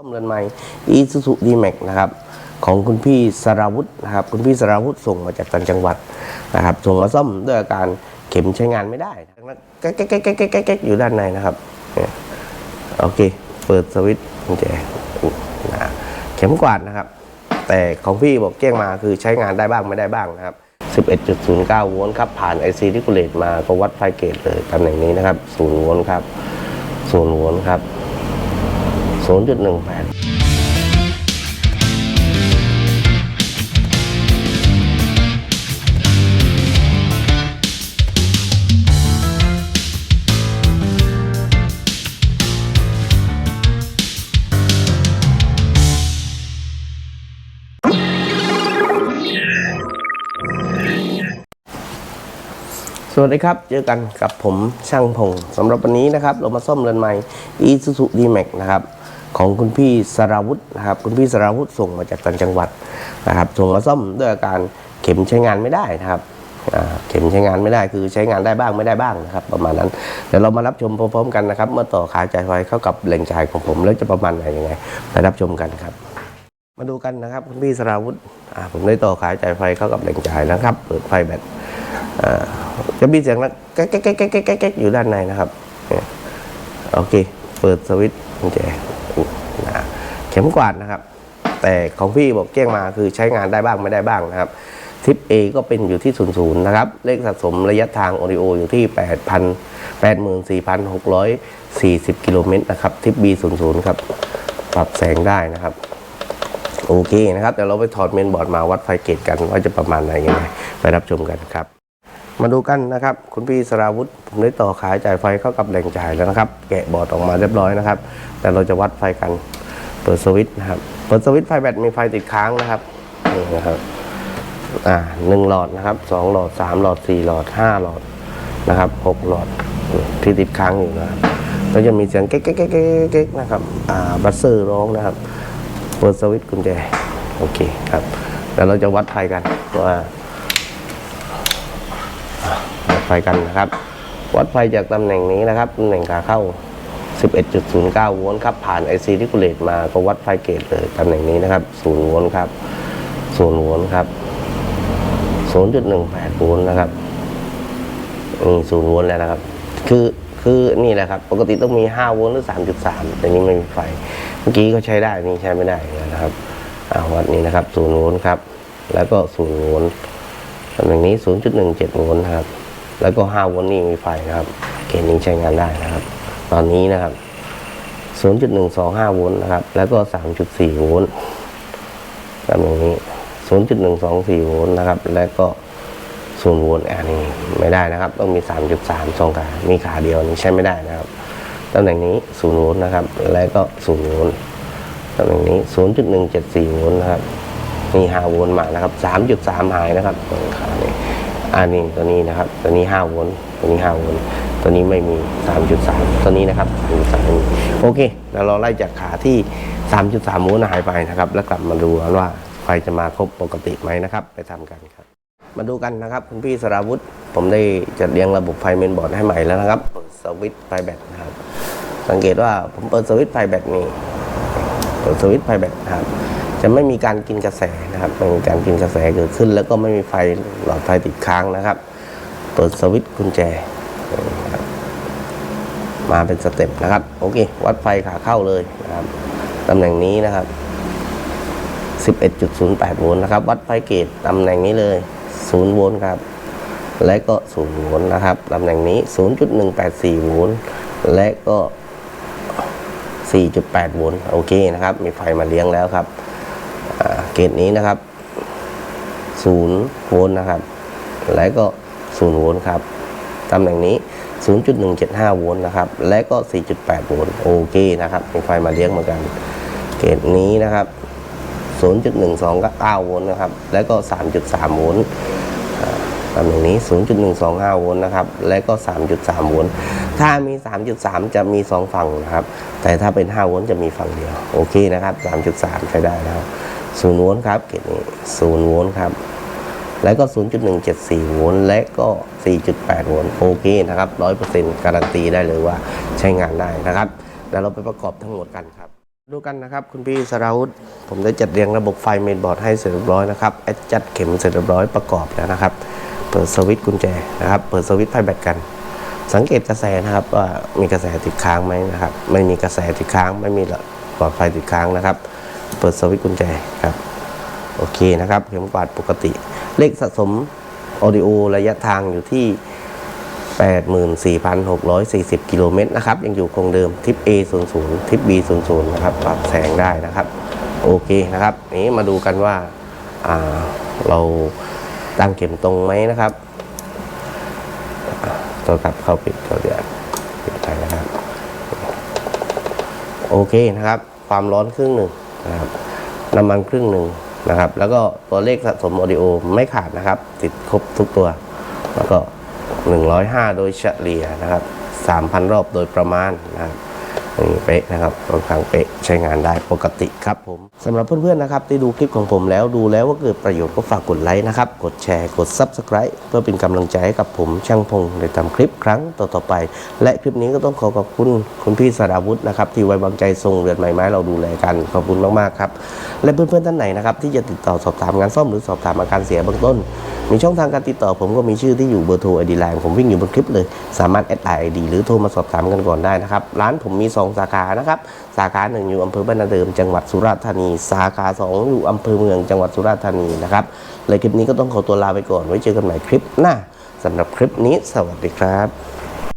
ซ่อมเรือนใหม่ Isuzu D-Max นะครับของคุณพี่สราวุธนะครับคุณพี่สราวุธส่งมาจากต่างจังหวัดนะครับส่งมาซ่อมด้วยอาการเข็มใช้งานไม่ได้แก๊กแก๊กแก๊กแก๊กแก๊กอยู่ด้านในนะครับโอเค เปิดสวิตช์กุญแจเข็มกวาดนะครับ แต่ของพี่บอกแจ้งมาคือใช้งานได้บ้างไม่ได้บ้างนะครับ 11.09 โวลต์ครับผ่าน IC ที่กุเลตมาก็วัดไฟเกตเลยตำแหน่งนี้นะครับ0โวลต์ครับ0โวลต์ครับ 0.18สวัสดีครับ เจอกันกับผมช่างพงศ์สำหรับวันนี้นะครับ เรามาซ่อมเรือนใหม่ Isuzu D-Max นะครับ ของคุณพี่สราวุธนะครับคุณพี่สราวุธส่งมาจากต่างจังหวัดนะครับส่งมาซ่อมด้วยอาการเข็มใช้งานไม่ได้นะครับเข็มใช้งานไม่ได้คือใช้งานได้บ้างไม่ได้บ้างนะครับ ประมาณนั้นเดี๋ยวเรามารับชมพร้อมๆกันนะครับ เมื่อต่อขาจ่ายไฟเข้ากับแหล่งจ่ายของผมแล้วจะประมาณไหนยังไงไปรับชมกันครับ มาดูกันนะครับคุณพี่สราวุธผมได้ต่อขายจ่ายไฟเข้ากับแหล่งจ่ายนะครับ เปิดไฟแบตจะมีเสียงนะแก๊กแก๊กแก๊กแก๊กอยู่ด้านในนะครับโอเค เปิดสวิตช์กุญแจ ข็มกวาดนะครับ แต่ของพี่บอกแจ้งมาคือใช้งานได้บ้างไม่ได้บ้างนะครับทิป A ก็เป็นอยู่ที่ 00 นะครับ เลขสะสมระยะทางโอริโออยู่ที่ 8,000 84,640 กิโลเมตรนะครับ ทิป B 00 ครับ ปรับแสงได้นะครับ โอเคนะครับ เดี๋ยวเราไปถอดเมนบอร์ดมาวัดไฟเกตกันว่าจะประมาณไหนยังไง ไปรับชมกันครับ มาดูกันนะครับ คุณพี่สราวุธผมได้ต่อขายจ่ายไฟเข้ากับแหล่งจ่ายแล้วนะครับ แกะบอร์ดออกมาเรียบร้อยนะครับ แต่เราจะวัดไฟกัน เปิดสวิตช์นะครับ เปิดสวิตช์ไฟแบตมีไฟติดค้างนะครับนี่นะครับอ่าหนึ่งหลอดนะครับสองหลอดสามหลอดสี่หลอดห้าหลอดนะครับหกหลอดที่ติดค้างอยู่นะครับก็จะมีเสียงเก๊กเก๊กเก๊กเก๊กนะครับอ่าบัสเซอร์ร้องนะครับ เปิดสวิตช์กุญแจโอเคครับแล้วเราจะวัดไฟกันว่าวัดไฟกันนะครับ วัดไฟจากตำแหน่งนี้นะครับตำแหน่งขาเข้า 11.09 โวลต์ครับ ผ่าน IC ที่กุเลตมาก็วัดไฟเกตเลยตำแหน่งนี้นะครับ 0 โวลต์ครับ 0 โวลต์ครับ 0.18 โวลต์นะครับนี่0โวลต์แล้วนะครับ คือคือนี่แหละครับ ปกติต้องมี 5 โวลต์หรือ 3.3 แต่นี้ไม่มีไฟ เมื่อกี้ก็ใช้ได้ นี่ใช้ไม่ได้นะครับอ่าวัดนี้นะครับ 0 โวลต์ครับ แล้วก็ 0 โวลต์ตำแหน่งนี้ 0.17 โวลต์นะครับ แล้วก็ 5 โวลต์นี่มีไฟนะครับ เกณฑ์นี้ใช้งานได้นะครับ ตอนนี้นะครับ 0.125 โวลต์นะครับ แล้วก็ 3.4 โวลต์ตำแหน่งนี้ 0.124 โวลต์นะครับ แล้วก็0โวลต์อันนี้ไม่ได้นะครับ ต้องมี 3.3สองขามีขาเดียวนี้ใช้ไม่ได้นะครับ ตำแหน่งนี้ 0 โวลต์นะครับ แล้วก็0โวลต์ตำแหน่งนี้ 0.174 โวลต์นะครับนี่5โวลต์มานะครับ 3.3 หายนะครับตรงขานี้อันนี้ตัวนี้นะครับ ตัวนี้ 5 โวลต์ตัวนี้ 5 โวลต์ ตัวนี้ไม่มี 3.3 ตัวนี้นะครับ3โอเคแล้วเราไล่จากขาที่ 3.3โวลต์หายไปนะครับ แล้วกลับมาดูว่าไฟจะมาครบปกติไหมนะครับ ไปทำกันครับ มาดูกันนะครับ คุณพี่สราวุธ ผมได้จัดเรียงระบบไฟเมนบอร์ดให้ใหม่แล้วนะครับเปิดสวิตช์ไฟแบตนะครับ สังเกตว่าผมเปิดสวิตช์ไฟแบตนี่เปิดสวิตช์ไฟแบตนะครับจะไม่มีการกินกระแสนะครับไม่มีการกินกระแสเกิดขึ้น แล้วก็ไม่มีไฟหลอดไฟติดค้างนะครับ เปิดสวิตช์กุญแจ มาเป็นสเต็ปนะครับ โอเค วัดไฟขาเข้าเลยนะครับตำแหน่งนี้นะครับ 11.08 โวลต์นะครับ วัดไฟเกตตำแหน่งนี้เลย 0 โวลต์ครับ และก็ 0 โวลต์นะครับตำแหน่งนี้ 0.184 โวลต์และก็ 4.8 โวลต์โอเคนะครับ มีไฟมาเลี้ยงแล้วครับเกตนี้นะครับ 0 โวลต์นะครับ และก็ 0 โวลต์ครับ ตำแหน่งนี้ 0.175 โวลต์นะครับ และก็ 4.8 โวลต์โอเคนะครับ มีไฟมาเลี้ยงเหมือนกัน เกตนี้นะครับ 0.12ก็9โวลต์นะครับ แล้วก็ 3.3 โวลต์ตำแหน่งนี้ 0.125 โวลต์นะครับ และก็ 3.3 โวลต์ ถ้ามี 3.3 จะมี 2 ฝั่งนะครับ แต่ถ้าเป็น 5 โวลต์จะมีฝั่งเดียว โอเคนะครับ 3.3 ใช้ได้นะครับ 0 โวลต์ครับ เกตนี้ 0 โวลต์ครับ แล้วก็ 0.174 โวลต์ และก็ 4.8 โวลต์ โอเคนะครับ 100%การันตีได้เลยว่าใช้งานได้นะครับเดี๋ยวเราไปประกอบทั้งหมดกันครับ ดูกันนะครับ คุณพี่สราวุธ ผมได้จัดเรียงระบบไฟเมนบอร์ดให้เสร็จเรียบร้อยนะครับแอดจัดเข็มเสร็จเรียบร้อยประกอบแล้วนะครับ เปิดสวิตช์กุญแจนะครับ เปิดสวิตช์ไฟแบตกัน สังเกตกระแสนะครับว่ามีกระแสติดค้างไหมนะครับ ไม่มีกระแสติดค้าง ไม่มีหลอดไฟติดค้างนะครับ เปิดสวิตช์กุญแจครับ โอเคนะครับ เข็มกวาดปกติ เลขสะสมออดิโอระยะทางอยู่ที่ 84,640 กิโลเมตรนะครับ ยังอยู่คงเดิมทิป A 0 0ทิป B 0 0นะครับ ปรับแสงได้นะครับ โอเคนะครับ นี้มาดูกันว่าาเราตั้งเข็มตรงไหมนะครับตัวกลับเข้าปิดตัวเดือดปิดไปนะครับ โอเคนะครับ ความร้อนครึ่งหนึ่งนะครับน้ำมันครึ่งหนึ่ง นะครับแล้วก็ตัวเลขสะสมออดิโอไม่ขาดนะครับ ติดครบทุกตัว แล้วก็ 105 โดยเฉลี่ยนะครับ 3,000 รอบโดยประมาณนะครับนี่เป๊ะนะครับค่อนข้างเป๊ะ ใช้งานได้ปกติครับผมสำหรับเพื่อนๆนะครับที่ดูคลิปของผมแล้วดูแล้วว่าเกิดประโยชน์ก็ฝากกดไลค์นะครับกดแชร์กด Subscribe เพื่อเป็นกำลังใจให้กับผมช่างพงในทำคลิปครั้งต่อๆไป และคลิปนี้ก็ต้องขอขอบคุณคุณพี่สราวุธนะครับที่ไว้วางใจส่งเรือนใหม่ไม้เราดูแลกันขอบคุณมากๆครับและเพื่อนๆท่านไหนนะครับที่จะติดต่อสอบถามงานซ่อมหรือสอบถามอาการเสียเบื้องต้น มีช่องทางการติดต่อผมก็มีชื่อที่อยู่เบอร์โทรไอดีไลน์ผมวิ่งอยู่บนคลิปเลย สามารถแอดไลน์ไอดีหรือโทรมาสอบถามกันก่อนได้นะครับร้านผมมี 2 สาขานะครับสาขาหนึ่งอยู่อำเภอบ้านนาเดิมจังหวัดสุราษฎร์ธานี สาขา 2 อยู่อำเภอเมืองจังหวัดสุราษฎร์ธานีนะครับเลยคลิปนี้ก็ต้องขอตัวลาไปก่อนไว้เจอกันใหม่คลิปหน้าสำหรับคลิปนี้ สวัสดีครับ